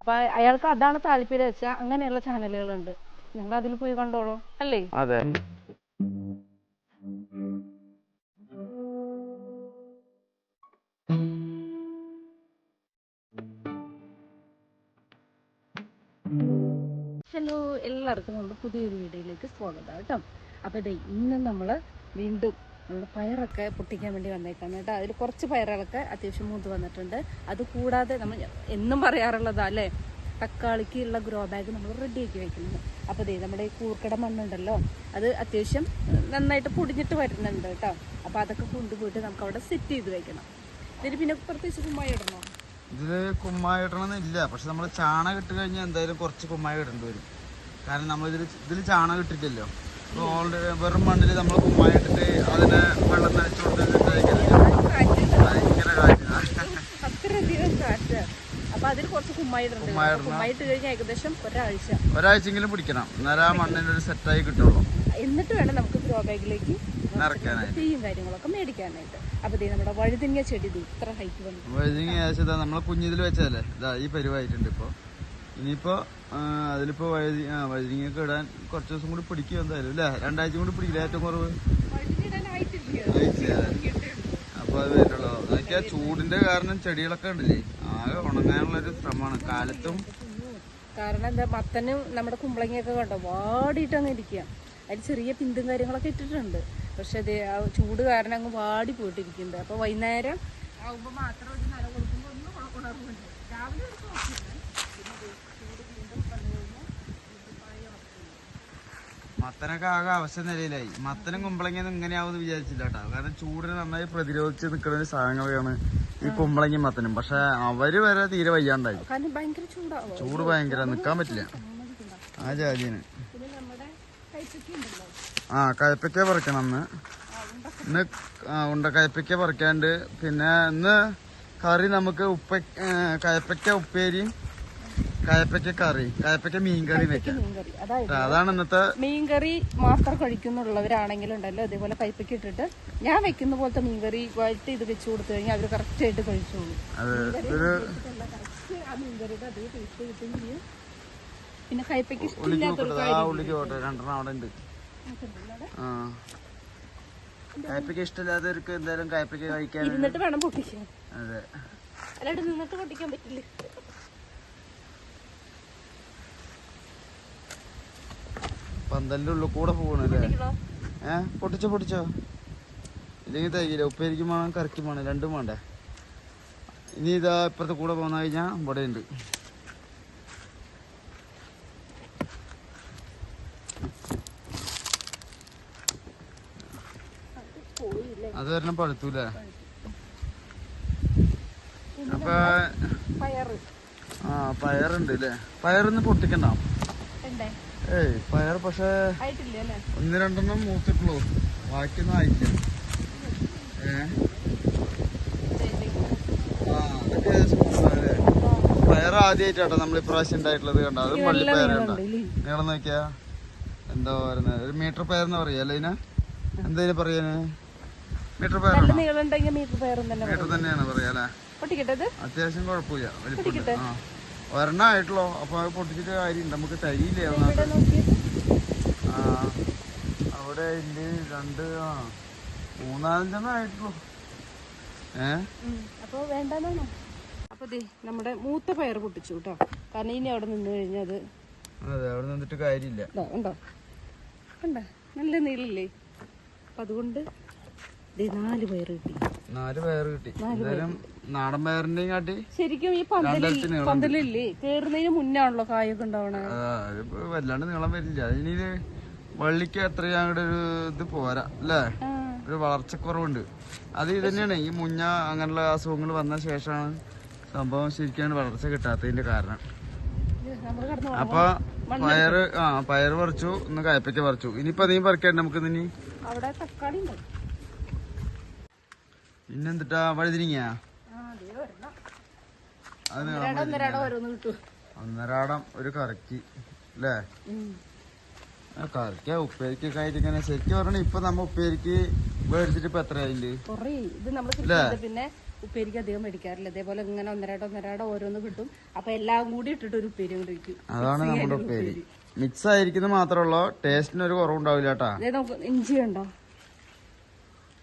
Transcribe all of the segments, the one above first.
അപ്പൊ അയാൾക്ക് അതാണ് താല്പര്യം വെച്ചാൽ അങ്ങനെയുള്ള ചാനലുകളുണ്ട്. ഞങ്ങൾ അതിൽ പോയി കണ്ടോളൂ. അല്ലേ? അതെ. ഹലോ എല്ലാവർക്കും നമ്മുടെ പുതിയൊരു വീഡിയോയിലേക്ക് സ്വാഗതം കേട്ടോ. അപ്പോൾ ഇതേ ഇന്ന് നമ്മൾ വീണ്ടും പയറൊക്കെ പൊട്ടിക്കാൻ വേണ്ടി വന്നേക്കാണ് കേട്ടോ. അതിൽ കുറച്ച് പയറുകളൊക്കെ അത്യാവശ്യം മൂത്ത് വന്നിട്ടുണ്ട്. അത് കൂടാതെ നമ്മൾ എന്നും പറയാറുള്ളതാ അല്ലേ? തക്കാളിക്ക് ഉള്ള ഗ്രോ ബാഗ് നമ്മൾ റെഡിയാക്കി വെക്കുന്നത്. അപ്പോൾ ദേ നമ്മുടെ ഈ കൂർക്കട മണ്ണുണ്ടല്ലോ അത് അത്യാവശ്യം നന്നായിട്ട് പൊടിഞ്ഞിട്ട് വരുന്നുണ്ട് കേട്ടോ. അപ്പോൾ അതൊക്കെ കൊണ്ടുപോയിട്ട് നമുക്ക് അവിടെ സെറ്റ് ചെയ്ത് വെക്കണം. ഇതിന് പിന്നെ പ്രത്യേകിച്ച് കുമ്മായി ഇടണോ? ഇതിൽ കുമ്മായി ഇടണമെന്നില്ല. പക്ഷെ നമ്മൾ ചാണകം ഇട്ട് കഴിഞ്ഞാൽ എന്തായാലും കുറച്ച് കുമ്മായി ഇടേണ്ടി വരും. കാരണം നമ്മൾ ഇതിൽ ഇതിൽ ചാണകം ഇട്ടിട്ടില്ലല്ലോ. ഓൾറെഡി വെറും മണ്ണിൽ നമ്മൾ കുമ്മായിട്ടിട്ട് അതിനെ വെള്ളം നനച്ചു കൊടുത്തിട്ട് ഭയങ്കര കാറ്റ് അത്രയധികം കാറ്റ്. അപ്പൊ അതിൽ കുറച്ച് കുമ്മായി ഇടണ്ട് കുമ്മായി ഇടണം. കുമ്മായി ഇട്ട് കഴിഞ്ഞാൽ ഏകദേശം ഒരാഴ്ച. ഒരാഴ്ചയെങ്കിലും പിടിക്കണം. എന്നാലും ആ മണ്ണിനൊരു ഒരു സെറ്റായി കിട്ടുള്ളൂ. എന്നിട്ട് വേണം നമുക്ക് ഗ്രോ ബാഗിലേക്ക് നിറയ്ക്കാനായിട്ട്. കാര്യങ്ങളൊക്കെ മേടിക്കാനായിട്ട്. അപ്പൊ നമ്മുടെ വഴുതിങ്ങ ചെടി ഇത്ര ഹൈറ്റ് വന്നു. വഴുതിങ്ങ ഏകദേശം നമ്മളെ കുഞ്ഞിതിൽ വെച്ചതല്ലേ? ഇതാ ഈ പരിവായിട്ടുണ്ട് ഇപ്പോൾ ഇനിയിപ്പോൾ അതിലിപ്പോ വഴുതി ആ വഴുതിങ്ങയൊക്കെ ഇടാൻ കുറച്ച് ദിവസം കൂടി പിടിക്കും എന്തായാലും അല്ലേ? രണ്ടാഴ്ച കൂടി പിടിക്കില്ല ഏറ്റവും കുറവ്? അപ്പൊ അത് വരുള്ളൂ. അതൊക്കെ ചൂടിന്റെ കാരണം ചെടികളൊക്കെ ഉണ്ടല്ലേ? ആകെ ഉണങ്ങാനുള്ള ഒരു ശ്രമമാണ്. കാലത്തും കാരണം എന്താ മത്തനും നമ്മുടെ കുമ്പളങ്ങിയൊക്കെ കണ്ടോ? വാടിയിട്ട് അങ്ങ് ഇരിക്കുക അതിൽ ചെറിയ പിന്തും കാര്യങ്ങളൊക്കെ ഇട്ടിട്ടുണ്ട്. പക്ഷെ അത് ചൂട് കാരണം അങ്ങ് വാടി പോയിട്ടിരിക്കുന്നുണ്ട് അപ്പൊ വൈകുന്നേരം ആവുമ്പോ മാത്രം ഒരു നന കൊടുക്കുമ്പോൾ ഒന്നും ഉണ- ഉണർവുണ്ട് രാവിലെ മത്തനൊക്കെ ആകെ അവസ്ഥ നിലയിലായി. മത്തനും കുമ്പളങ്ങിയൊന്നും ഇങ്ങനെയാവുമെന്ന് വിചാരിച്ചില്ല കേട്ടോ. കാരണം ചൂടിനെ നന്നായി പ്രതിരോധിച്ച് നിൽക്കുന്ന ഒരു സാധനങ്ങളാണ് ഈ കുമ്പളങ്ങി മത്തനും. പക്ഷെ അവർ വരെ തീരെ വയ്യാണ്ടായി. ചൂട് ഭയങ്കര. നിക്കാൻ പറ്റില്ല. ആ ജാതിന് ആ കയപ്പിക്ക പറിക്കണം അന്ന് ഇന്ന് ഉണ്ട കയപ്പിക്ക പറിക്കാണ്ട്. പിന്നെ ഇന്ന് കറി നമുക്ക് ഉപ്പ കയപ്പയ്ക്ക ഉപ്പേരിയും കയ്പയ്ക്ക കറി കയപ്പയ്ക്ക് മീൻ കറി വെക്കാം. മീൻകറി അതായത് അതാണ് ഇന്നത്തെ മീൻകറി മാത്രം കഴിക്കുന്നുള്ളവരാണെങ്കിലുണ്ടല്ലോ ഇതേപോലെ കയ്പയ്ക്ക് ഇട്ടിട്ട്. ഞാൻ വെക്കുന്ന പോലത്തെ മീൻകറി വഴറ്റി ഇത് വെച്ചു കൊടുത്തു കഴിഞ്ഞാൽ അവർ കറക്റ്റ് ആയിട്ട് കഴിച്ചോളൂ. പിന്നെ കയ്പയ്ക്ക് കയ്പയ്ക്ക ഇഷ്ടമില്ലാത്തവർക്ക് എന്തായാലും കയ്പയ്ക്ക് കഴിക്കാൻ എന്നിട്ട് വേണം പൊട്ടിക്കാൻ. അതെ. അല്ലാണ്ട് നിന്നിട്ട് പൊട്ടിക്കാൻ പറ്റില്ല. പന്തലിന്റെ ഉള്ളിൽ കൂടെ പോകണല്ലേ? ഏ? പൊട്ടിച്ചോ പൊട്ടിച്ചോ? ഇല്ലെങ്കിൽ തൈകില്ല ഉപ്പേരിക്കും വേണം കറിക്കും വേണം രണ്ടും വേണ്ടേ? ഇനി ഇതാ ഇപ്പുറത്തെ കൂടെ പോന്നു കഴിഞ്ഞാൽ ഇവിടെ ഉണ്ട്. അത് വരണം പഴുത്തൂലേ? അപ്പൊ ആ പയറുണ്ട് അല്ലേ? പയറൊന്ന് പൊട്ടിക്കണ്ട. ഏയ് പയർ പക്ഷേ ഒന്ന് രണ്ടെണ്ണം മൂത്തിട്ടുള്ളൂ. ബാക്കിയൊന്നും ആയിട്ടില്ല. ഏ? ആ അതൊക്കെ ഏകദേശം മൂത്തതല്ലേ? പയർ ആദ്യമായിട്ടാട്ടോ നമ്മൾ ഇപ്രാവശ്യം ഉണ്ടായിട്ടുള്ളത് കണ്ട അതും വള്ളിപ്പയർ കണ്ടോ നീളം നോക്കിയാ എന്താ പറയുന്നത്. ഒരു മീറ്റർ പയർ എന്ന് പറയാ. അല്ലെ ഇതിനെ എന്താ ഇതിന് പറയാന് മീറ്റർ പയർ പയറാണോ മീറ്റർ തന്നെയാണ് പറയാ അല്ലേ? അത്യാവശ്യം കുഴപ്പമില്ല. വലിപ്പം ആ. ഒരെണ്ണം ആയിട്ടുള്ളൂ അപ്പൊ അത് പൊട്ടിച്ചിട്ട് കാര്യമുണ്ട് നമുക്ക് തരിയില്ലേ ആ അവിടെ ഇല്ല? രണ്ട് ആ മൂന്നാലഞ്ചെണ്ണം ആയിട്ടുള്ളൂ. ഏ? അപ്പൊ വേണ്ടെന്നാണോ? അപ്പൊ ദേ നമ്മുടെ മൂത്ത പയർ പൊട്ടിച്ചു കേട്ടോ. കാരണം ഇനി അവിടെ നിന്ന് കഴിഞ്ഞാൽ അത് അതെ അവിടെ നിന്നിട്ട് കാര്യമില്ല. ഉണ്ടോ ഉണ്ടോ കണ്ടോ? നല്ല നീളില്ലേ? അപ്പൊ അതുകൊണ്ട് നാല് പയർ കിട്ടി. നാല് പയർ കിട്ടി. എന്തായാലും നാടൻ പയറിന്റെയും കാട്ടി ശരിക്കും ഈ പന്തലിൽ രണ്ടരത്തി പന്തലില്ലേ? കേറുന്നതിന് മുന്നാണല്ലോ കായൊക്കെ ഉണ്ടാവണേ. വല്ലാണ്ട് നീളം വരില്ല. വള്ളിക്ക് എത്ര ഒരു ഇത് പോരാ അല്ലേ? ഒരു വളർച്ചക്കുറവുണ്ട്. അത് ഇത് തന്നെയാണ്. ഈ മുഞ്ഞ അങ്ങനെയുള്ള അസുഖങ്ങൾ വന്ന ശേഷമാണ് സംഭവം ശരിക്കാണ് വളർച്ച കിട്ടാത്തതിന്റെ കാരണം. അപ്പൊ പയറ് ആ പയറ് പറിച്ചു ഇന്ന് കയപ്പയ്ക്ക പറിച്ചു. ഇനിയിപ്പോ അധികം പറിക്കണ്ട നമുക്ക് ഇനി അവിടെ തക്കാളി പിന്നെന്തിട്ടാ വഴുതിരിങ്ങ ഒന്നരാടം ഒരു കറക്കി അല്ലേ കറക്കിയ ഉപ്പേരിക്കൊക്കെ ആയിട്ട് ഇങ്ങനെ ശരിക്കും പറഞ്ഞാൽ ഇപ്പൊ നമ്മ ഉപ്പേരിക്ക് മേടിച്ചിട്ട് ഇപ്പൊ എത്ര കൃഷി പിന്നെ ഉപ്പേരിക്ക് അധികം മേടിക്കാറില്ല. അതേപോലെ ഇങ്ങനെ ഒന്നരാടോ ഒന്നരാടോ ഓരോന്ന് കിട്ടും. അപ്പൊ എല്ലാം കൂടി ഇട്ടിട്ട് ഒരു ഉപ്പേരി കൊണ്ട് വയ്ക്കും അതാണ് നമ്മുടെ ഉപ്പേരി. മിക്സ് ആയിരിക്കുന്നത് മാത്രമല്ലോ ടേസ്റ്റിന് ഒരു കുറവുണ്ടാവില്ല കേട്ടാ ഇഞ്ചി ഉണ്ടോ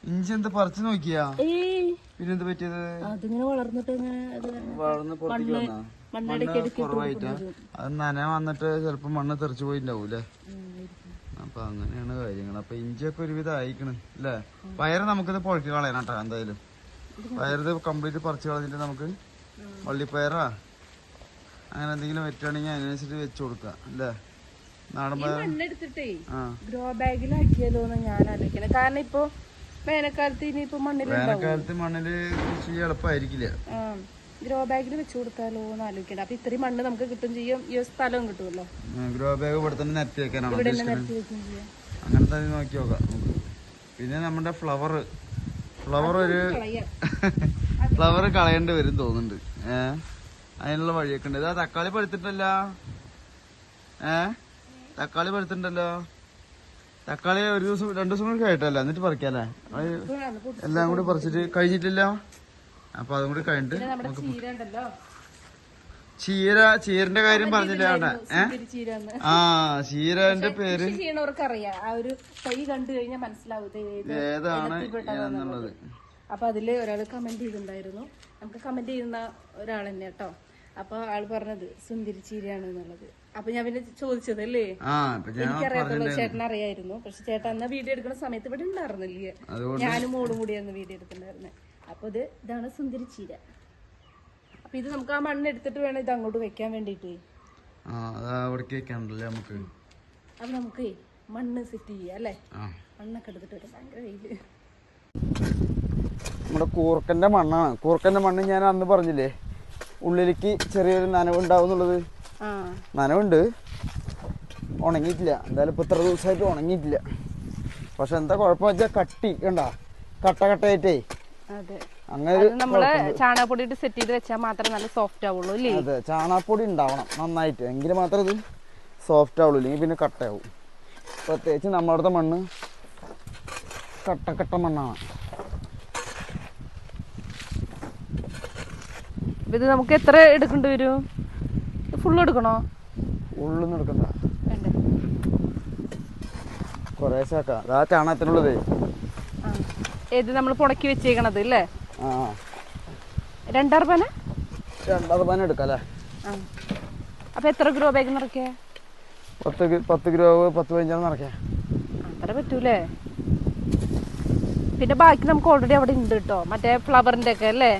ഇഞ്ചി എന്ത് പറിച്ചു നോക്കിയാ? പിന്നെന്ത് പിന്നെ എന്ത് പറ്റിയത്? അതിങ്ങനെ വളർന്നിട്ട് ഇങ്ങനെ ഇത് വളർന്ന് പുറത്തേക്ക് വന്നാ. മണ്ണ് കുറവായിട്ടാ. അത് നന വന്നിട്ട് ചിലപ്പോ മണ്ണ് തെറിച്ചു പോയിണ്ടാവൂലേ അപ്പൊ അങ്ങനെയാണ് കാര്യങ്ങൾ അപ്പൊ ഇഞ്ചിയൊക്കെ ഒരുവിധം ആയിക്കണ് അല്ലേ? പയറ് നമുക്കിത് പൊഴക്കി കളയണം കേട്ടോ എന്തായാലും. പയറിത് കംപ്ലീറ്റ് പറിച്ചു കളഞ്ഞിട്ട് നമുക്ക് വള്ളിപ്പയറാ അങ്ങനെ എന്തെങ്കിലും വെറ്റുകയാണെങ്കിൽ അതിനനുസരിച്ച് വെച്ചു കൊടുക്കാം അല്ലേ? നാടൻ പയർ ഗ്രോ ബാഗിലാക്കിയാലോ എന്ന് ഞാൻ ആലോചിക്കുന്നത് കാരണം ഇപ്പൊ വേനൽക്കാലത്ത് ഇനിയിപ്പോ മണ്ണിലുണ്ടാവും വേനൽക്കാലത്ത് മണ്ണിൽ കൃഷി എളുപ്പമായിരിക്കില്ല ഗ്രോ ബാഗിൽ വെച്ച് കൊടുത്താലോ എന്ന് ആലോചിക്കണം അപ്പൊ ഇത്രയും മണ്ണ് നമുക്ക് കിട്ടും ചെയ്യും. ഈ സ്ഥലവും കിട്ടുമല്ലോ. ഗ്രോ ബാഗ് ഇവിടെ തന്നെ നിരത്തി വെക്കാനാണ് ഇവിടെ നിരത്തി വെക്കുകയും ചെയ്യാം. അങ്ങനെ തന്നെ നോക്കി നോക്കാം. പിന്നെ നമ്മുടെ ഫ്ലവർ. ഫ്ലവർ ഒരു ഫ്ലവർ കളയേണ്ടി വരും തോന്നുന്നുണ്ട്. ഏ? അതിനുള്ള വഴിയൊക്കെ ഉണ്ട്. ഇതാ തക്കാളി പഴുത്തിട്ടല്ല. ഏ? തക്കാളി പഴുത്തിട്ടുണ്ടല്ലോ തക്കാളി ഒരു ദിവസം രണ്ടു ദിവസം കൂടി കഴിട്ടല്ല എന്നിട്ട് പറിക്കാല്ലേ? എല്ലാം കൂടി പറിച്ചിട്ട് കഴിഞ്ഞിട്ടില്ല? അപ്പൊ അതും കൂടി കഴിഞ്ഞിട്ട് ചീര ചീരന്റെ കാര്യം പറഞ്ഞില്ല ഏട്ടാ ഏ? ചീര എന്ന് ആ ചീരന്റെ പേര് ഏതാണ് എന്നുള്ളത് അപ്പൊ അതിൽ ഒരാൾ കമന്റ് ചെയ്തിട്ടുണ്ടായിരുന്നു. നമുക്ക് കമന്റ് ചെയ്യുന്ന ഒരാൾ തന്നെ കേട്ടോ അപ്പൊ ആൾ പറഞ്ഞത് സുന്ദരി ചീരയാണ് എന്നുള്ളത് അപ്പൊ ഞാൻ പിന്നെ ചോദിച്ചത് അല്ലേ? ആ ഞാൻ എനിക്കറിയാത്തുള്ളൂ ചേട്ടൻ അറിയായിരുന്നു. പക്ഷെ ചേട്ടൻ അന്ന് വീഡിയോ എടുക്കുന്ന സമയത്ത് ഇവിടെ ഉണ്ടായിരുന്നില്ലേ. അതുകൊണ്ട് ഞാനും മോളും കൂടിയായിരുന്നു വീഡിയോ എടുത്തിട്ടുണ്ടായിരുന്നത് അപ്പൊ ഇത് ഇതാണ് സുന്ദരി ചീര. അപ്പൊ ഇത് നമുക്ക് ആ മണ്ണ് എടുത്തിട്ട് വേണം ഇത് അങ്ങോട്ട് വെക്കാൻ വേണ്ടിട്ട് നമുക്ക്? അപ്പൊ നമുക്ക് മണ്ണ് സെറ്റ് ചെയ്യാം അല്ലേ? മണ്ണൊക്കെ എടുത്തിട്ട് വരാം. ഭയങ്കര വെയിൽ. നമ്മുടെ കൂർക്കന്റെ മണ്ണാണ്. കൂർക്കന്റെ മണ്ണ് ഞാൻ അന്ന് പറഞ്ഞില്ലേ ഉള്ളിലേക്ക് ചെറിയൊരു നനവുണ്ടാവും എന്നുള്ളത്. നനവുണ്ട്. ഉണങ്ങിയിട്ടില്ല. എന്തായാലും ഇപ്പൊ ഇത്ര ദിവസമായിട്ട് ഉണങ്ങിയിട്ടില്ല. പക്ഷെ എന്താ കുഴപ്പം വെച്ചാൽ കട്ടി കണ്ട? കട്ട കട്ടയായിട്ടേ. അങ്ങനെ നമ്മൾ ചാണകപ്പൊടി സെറ്റ് ചെയ്ത് വെച്ചാൽ മാത്രമേ നല്ല സോഫ്റ്റ് ആവുള്ളൂ അതെ ചാണകപ്പൊടി ഉണ്ടാവണം നന്നായിട്ട്. എങ്കിൽ മാത്രമേ ഇത് സോഫ്റ്റ് ആവുള്ളൂ ഇല്ലെങ്കിൽ പിന്നെ കട്ടയാവും. പ്രത്യേകിച്ച് നമ്മളടുത്ത മണ്ണ് കട്ട കട്ട മണ്ണാണ് ഇത് നമുക്ക് എത്ര എടുക്കേണ്ടി വരും? ഫുള്ള് എടുക്കണോ? ഉള്ളിൽ എടുക്കണ്ട. വേണ്ടേ. കുറേശ്ശെ ആക്കാം. അതാ ചാണകത്തിനുള്ളതേ. ഏത് നമ്മൾ പുണക്കി വെച്ചേക്കണത് അല്ലേ ആ. രണ്ടാമത് പന എടുക്കാം അല്ലേ? ആ. അപ്പൊ എത്ര ഗ്രോ ബാഗ് നിറയ്ക്കേ? പത്ത് പത്ത് കിലോ പത്ത് പതിനഞ്ചാണ് നിറയ്ക്കാം. അത്ര പറ്റൂലേ? പിന്നെ ബാക്കി നമുക്ക് ഓൾറെഡി അവിടെ ഉണ്ട് കേട്ടോ മറ്റേ ഫ്ലവറിന്റെ ഒക്കെ അല്ലേ?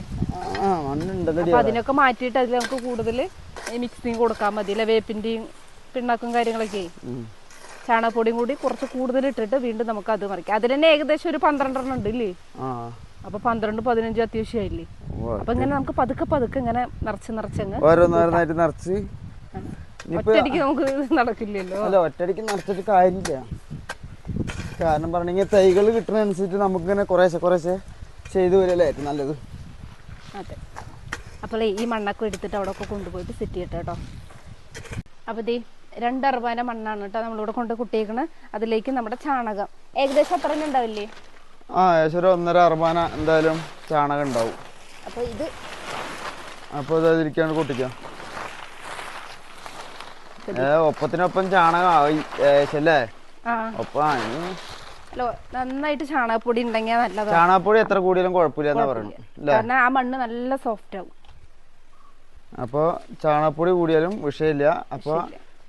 അതിനൊക്കെ മാറ്റിയിട്ട് അതിൽ നമുക്ക് കൂടുതൽ മിക്സിങ് കൊടുക്കാൻ മതി അല്ലെ വേപ്പിന്റെയും പിണ്ണാക്കും കാര്യങ്ങളൊക്കെ. ചാണകപ്പൊടിയും കൂടി കുറച്ച് കൂടുതൽ ഇട്ടിട്ട് വീണ്ടും നമുക്ക് അത് മറിക്കാം. അതിൽ തന്നെ ഏകദേശം ഒരു പന്ത്രണ്ടെണ്ണം ഉണ്ട് ഇല്ലേ? അപ്പൊ പന്ത്രണ്ട് പതിനഞ്ച് അത്യാവശ്യമായില്ലേ ആയില്ലേ? അപ്പൊ ഇങ്ങനെ നമുക്ക് പതുക്കെ പതുക്കെ ഇങ്ങനെ നിറച്ച് നിറച്ചങ്ങ് ഓരോന്നോരോന്നായിട്ട് നിറച്ച്. ഒറ്റടിക്ക് നമുക്ക് നടക്കില്ലല്ലോ? അല്ല ഒറ്റയടിക്ക് നിറച്ചിട്ട് കാര്യമില്ല. കാരണം പറഞ്ഞെങ്കിൽ തൈകൾ കിട്ടുന്നതനുസരിച്ച് നമുക്കിങ്ങനെ കുറേശ്ശെ കുറേശ്ശെ ചെയ്തു വരല്ലേ? ഏറ്റവും നല്ലത്. അതെ. അപ്പോൾ ഈ മണ്ണൊക്കെ എടുത്തിട്ട് അവിടെ ഒക്കെ കൊണ്ടുപോയിട്ട് സെറ്റ് ചെയ്യട്ടെ കേട്ടോ. അപ്പോൾ ദേ രണ്ട് അറുപതിന മണ്ണാണ് കേട്ടോ നമ്മളിവിടെ കൊണ്ട് കുട്ടിയേക്കണ്. അതിലേക്ക് നമ്മുടെ ചാണകം. ഏകദേശം അത്ര തന്നെ ഉണ്ടാവില്ലേ? ആ ഏകദേശം ഒരു ഒന്നര അറുപാന എന്തായാലും ചാണകം ഉണ്ടാവും. അപ്പോൾ ഇത് അപ്പോൾ ഇത് കുട്ടിക്കാം. ഒപ്പത്തിനൊപ്പം ചാണകം ആയി ഏകദേശം അല്ലേ? ആ. ഒപ്പം നന്നായിട്ട് ചാണകപ്പൊടി ഉണ്ടെങ്കിൽ നല്ലതാണ് ചാണകപ്പൊടി എത്ര കൂടിയാലും കുഴപ്പമില്ല എന്നാ പറയുന്നത് കാരണം ആ മണ്ണ് നല്ല സോഫ്റ്റ് ആവും. അപ്പോൾ ചാണകപ്പൊടി കൂടിയാലും വിഷയമില്ല. അപ്പോൾ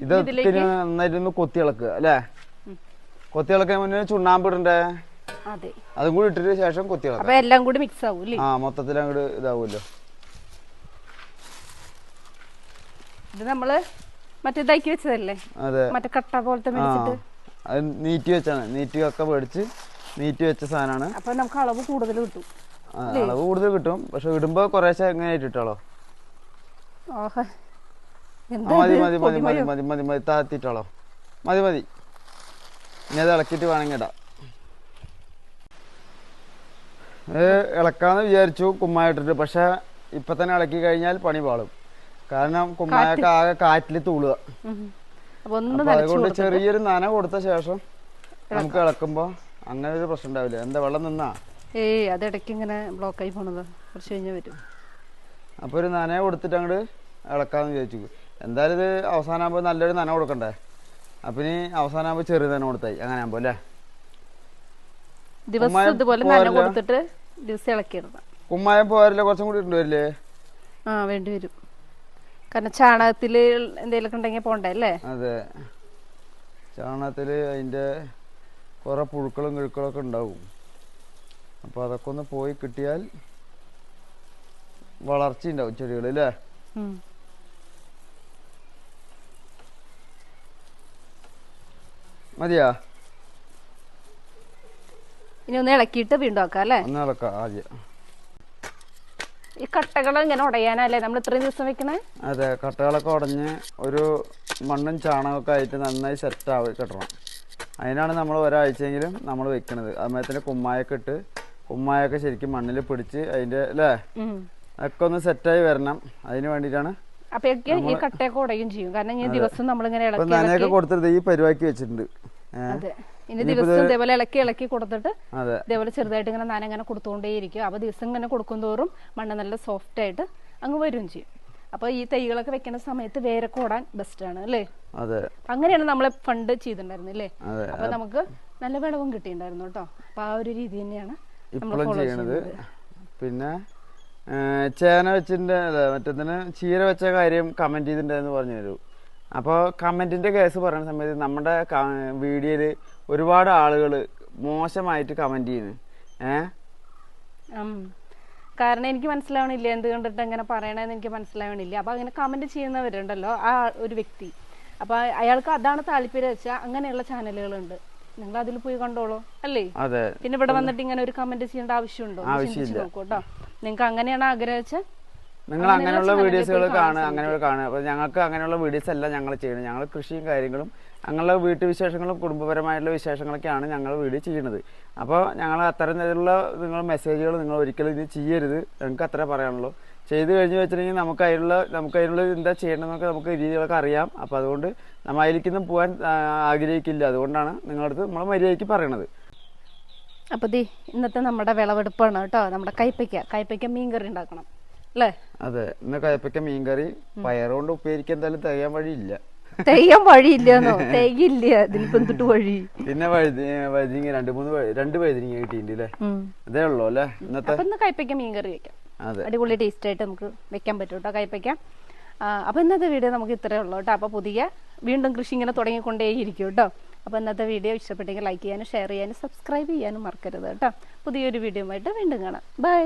ഇതൊക്കെ നന്നായിട്ടൊന്ന് കൊത്തി ഇളക്കുക അല്ലേ? കൊത്തി ഇളക്കാൻ മുന്നേ ചുണ്ണാമ്പിടണ്ടേ? അതെ. അതും കൂടി ഇട്ടിട്ട് ശേഷം കൊത്തി ഇളക്കാം എല്ലാം കൂടി മിക്സ് ആവും ആ മൊത്തത്തിൽ അങ്ങോട്ട് ഇതാവുമല്ലോ. ഇത് നമ്മൾ മറ്റേ ഇതാക്കി വെച്ചതല്ലേ? അതെ. മറ്റേ കട്ട പോലത്തെ അത് നീറ്റി വെച്ചാണ്. നീറ്റി ഒക്കെ മേടിച്ച് നീറ്റി വെച്ച സാധനമാണ്. അപ്പോൾ നമുക്ക് അളവ് കൂടുതൽ കിട്ടും. അളവ് കൂടുതൽ കിട്ടും. പക്ഷെ ഇടുമ്പോ കുറേശ്ശെ എങ്ങനെ ഇട്ടിട്ടോളോ? മതി? മതി മതി മതി മതി മതി മതി. താത്തിട്ടോളോ. മതി മതി. ഇനി അത് ഇളക്കിയിട്ട് വേണമെങ്കിൽ ഇടാം. ഇളക്കാന്ന് വിചാരിച്ചു കുമ്മായിട്ടിട്ട് പക്ഷെ ഇപ്പൊ തന്നെ ഇളക്കി കഴിഞ്ഞാൽ പണി പാളും. കാരണം കുമ്മായൊക്കെ ആകെ കാറ്റിൽ തൂളുക. അതുകൊണ്ട് ചെറിയൊരു നന കൊടുത്ത ശേഷം നമുക്ക് ഇളക്കുമ്പോ അങ്ങനെ ഒരു പ്രശ്നം ഉണ്ടാവില്ല. എന്താ വെള്ളം നിന്നാ? ഏയ് അത് ഇടയ്ക്ക് ഇങ്ങനെ ബ്ലോക്കായി പോണത്. കുറച്ച് കഴിഞ്ഞാൽ വരും. അപ്പോൾ ഒരു നന കൊടുത്തിട്ട് അങ്ങോട്ട് ഇളക്കാമെന്ന് വിചാരിച്ചു. എന്തായാലും ഇത് അവസാനമാകുമ്പോൾ നല്ലൊരു നന കൊടുക്കണ്ടേ? അപ്പം ഇനി അവസാനമാകുമ്പോൾ ചെറിയ നന കൊടുത്തായി. അങ്ങനെ ആകുമ്പോൾ അല്ലേ? ദിവസം കുമ്മായം ഇതുപോലെ നന പോരല്ലോ? കൊടുത്തിട്ട് ദിവസം ഇളക്കിയിടണം കുമ്മായം പോരല്ലേ കുറച്ചും കൂടി ഇട്ടുവരില്ലേ ആ വേണ്ടി വരും. കാരണം ചാണകത്തിൽ എന്തെങ്കിലുമൊക്കെ ഉണ്ടെങ്കിൽ പോണ്ടേ അല്ലേ? അതെ. ചാണകത്തിൽ അതിന്റെ കുറേ പുഴുക്കളും കിഴുക്കളും ഒക്കെ ഉണ്ടാവും. അപ്പോൾ അതൊക്കെ ഒന്ന് പോയി കിട്ടിയാൽ വളർച്ച ഉണ്ടാവും ചെടികൾ അല്ലേ? മതിയാ? ഇനി ഒന്ന് ഇളക്കിയിട്ട് വീണ്ടും ആക്കാം അല്ലേ? ഒന്ന് ഇളക്കാം ആദ്യം. ഈ കട്ടകൾ ഇങ്ങനെ ഉടയാനല്ലേ നമ്മൾ ഇത്രയും ദിവസം വെക്കണേ? അതെ കട്ടകളൊക്കെ ഉടഞ്ഞ് ഒരു മണ്ണും ചാണകമൊക്കെ ആയിട്ട് നന്നായി സെറ്റ് ആവി കിട്ടണം. അതിനാണ് നമ്മൾ ഒരാഴ്ചയെങ്കിലും നമ്മൾ വെക്കണത്. അതുമാതിരി കുമ്മായൊക്കെ ഇട്ട് കുമ്മായൊക്കെ ശരിക്കും മണ്ണിൽ പിടിച്ച് അതിന്റെ അല്ലേ. ഒക്കെ ഒന്ന് സെറ്റായി വരണം. അതിന് വേണ്ടിട്ടാണ് അപ്പൊയൊക്കെ ഈ കട്ടയൊക്കെ ഉടയും ചെയ്യും. കാരണം ഇനി ദിവസം നമ്മളിങ്ങനെ ഇളക്കി കൊടുത്തിട്ട് ഈ പരിവാക്കി വെച്ചിട്ടുണ്ട്. ഇനി ദിവസം ഇതേപോലെ ഇളക്കി ഇളക്കി കൊടുത്തിട്ട് ഇതേപോലെ ചെറുതായിട്ട് ഇങ്ങനെ നന ഇങ്ങനെ കൊടുത്തുകൊണ്ടേയിരിക്കും അപ്പോൾ ദിവസം ഇങ്ങനെ കൊടുക്കും തോറും മണ്ണ് നല്ല സോഫ്റ്റ് ആയിട്ട് അങ്ങ് വരും ചെയ്യും. അപ്പൊ ഈ തൈകളൊക്കെ വെക്കുന്ന സമയത്ത് വേരൊക്കെ ഓടാൻ ബെസ്റ്റ് ആണ് അല്ലേ? അങ്ങനെയാണ് നമ്മളെ ഫണ്ട് ചെയ്തിട്ടുണ്ടായിരുന്നത് അല്ലേ? അപ്പൊ നമുക്ക് നല്ല വിളവും കിട്ടിയിട്ടുണ്ടായിരുന്നു കേട്ടോ. അപ്പൊ ആ ഒരു രീതി തന്നെയാണ് നമ്മൾ ഫോളോ ചെയ്യുന്നത്. പിന്നെ ചേന വെച്ചിന്റെ അല്ല മറ്റേതിന് ചീര വെച്ച കാര്യം കമന്റ് ചെയ്തിട്ടുണ്ടായിരുന്നു പറഞ്ഞു തരൂ അപ്പോൾ കമന്റിന്റെ കേസ് പറയുന്ന സമയത്ത് നമ്മുടെ വീഡിയോയിൽ ഒരുപാട് ആളുകൾ മോശമായിട്ട് കമന്റ് ചെയ്യുന്നു. ഏ? കാരണം എനിക്ക് മനസ്സിലാവണില്ല എന്ത് കണ്ടിട്ട് എങ്ങനെ പറയണമെന്ന് എനിക്ക് മനസ്സിലാവണില്ല. അപ്പോൾ അങ്ങനെ കമന്റ് ചെയ്യുന്നവരുണ്ടല്ലോ ആ ഒരു വ്യക്തി. അപ്പോൾ അയാൾക്ക് അതാണ് താല്പര്യം വെച്ചാൽ അങ്ങനെയുള്ള ചാനലുകളുണ്ട്. നിങ്ങൾ അതിൽ പോയി കണ്ടോളൂ അല്ലേ? പിന്നെ ഇവിടെ വന്നിട്ട് ഇങ്ങനെ ഒരു കമന്റ് ചെയ്യേണ്ട ആവശ്യമുണ്ടോ? ഒന്ന് ചിന്തിച്ച് നോക്കൂ കേട്ടോ. നിങ്ങൾക്ക് അങ്ങനെയാണ് ആഗ്രഹിച്ച നിങ്ങൾ അങ്ങനെയുള്ള വീഡിയോസുകൾ കാണുക അങ്ങനെയുള്ള കാണുക. അപ്പോൾ ഞങ്ങൾക്ക് അങ്ങനെയുള്ള വീഡിയോസ് എല്ലാം ഞങ്ങൾ ചെയ്യുന്നത് ഞങ്ങൾ കൃഷിയും കാര്യങ്ങളും ഞങ്ങളുടെ വീട്ടുവിശേഷങ്ങളും കുടുംബപരമായിട്ടുള്ള വിശേഷങ്ങളൊക്കെയാണ് ഞങ്ങൾ വീഡിയോ ചെയ്യുന്നത്. അപ്പോൾ ഞങ്ങൾ അത്തരം തരത്തിലുള്ള നിങ്ങൾ മെസ്സേജുകൾ നിങ്ങൾ ഒരിക്കലും ഇനി ചെയ്യരുത്. ഞങ്ങൾക്ക് അത്ര പറയാനുള്ളൂ. ചെയ്ത് കഴിഞ്ഞ് വെച്ചിട്ടുണ്ടെങ്കിൽ നമുക്ക് അതിനുള്ള നമുക്ക് അതിനുള്ള എന്താ ചെയ്യേണ്ടതെന്നൊക്കെ നമുക്ക് രീതികളൊക്കെ അറിയാം. അപ്പോൾ അതുകൊണ്ട് നമ്മൾ അതിലേക്കൊന്നും പോകാൻ ആഗ്രഹിക്കില്ല. അതുകൊണ്ടാണ് നിങ്ങളടുത്ത് നമ്മൾ മര്യാദയ്ക്ക് പറയണത്. അപ്പൊ ദേ ഇന്നത്തെ നമ്മുടെ വിളവെടുപ്പാണ് കേട്ടോ. നമ്മുടെ കൈപ്പയ്ക്ക. കൈപ്പയ്ക്ക മീൻ കറി ഉണ്ടാക്കണം. അല്ലേ? അതെ. ഇന്ന് കൈപ്പയ്ക്ക മീൻകറി. പയറുകൊണ്ട് ഉപ്പേരിക്ക എന്തായാലും തികയാൻ വഴിയില്ല. തെയ്യാൻ വഴിയില്ലെന്നോ? തെയ്യില്ല ഇതിനിപ്പോ എന്തിട്ട് വഴി? പിന്നെ വഴുതി വഴുതിങ്ങ രണ്ട് മൂന്ന് രണ്ട് വഴുതിങ്ങ കിട്ടിയിട്ടുണ്ട് അല്ലേ. അതേ ഉള്ളൂ അല്ലേ? ഇന്നത്തെ ഇന്ന് കൈപ്പയ്ക്ക മീൻ കറി വെക്കാം അടിപൊളി ടേസ്റ്റ് ആയിട്ട് നമുക്ക് വെക്കാൻ പറ്റും കേട്ടോ കൈപ്പയ്ക്ക. അപ്പൊ ഇന്നത്തെ വീഡിയോ നമുക്ക് ഇത്രയേ ഉള്ളൂ കേട്ടോ. അപ്പൊ പുതിയ വീണ്ടും കൃഷി ഇങ്ങനെ തുടങ്ങിക്കൊണ്ടേയിരിക്കും കേട്ടോ. അപ്പൊ ഇന്നത്തെ വീഡിയോ ഇഷ്ടപ്പെട്ടെങ്കിൽ ലൈക്ക് ചെയ്യാനും ഷെയർ ചെയ്യാനും സബ്സ്ക്രൈബ് ചെയ്യാനും മറക്കരുത് കേട്ടോ. പുതിയൊരു വീഡിയോ ആയിട്ട് വീണ്ടും കാണാം. ബൈ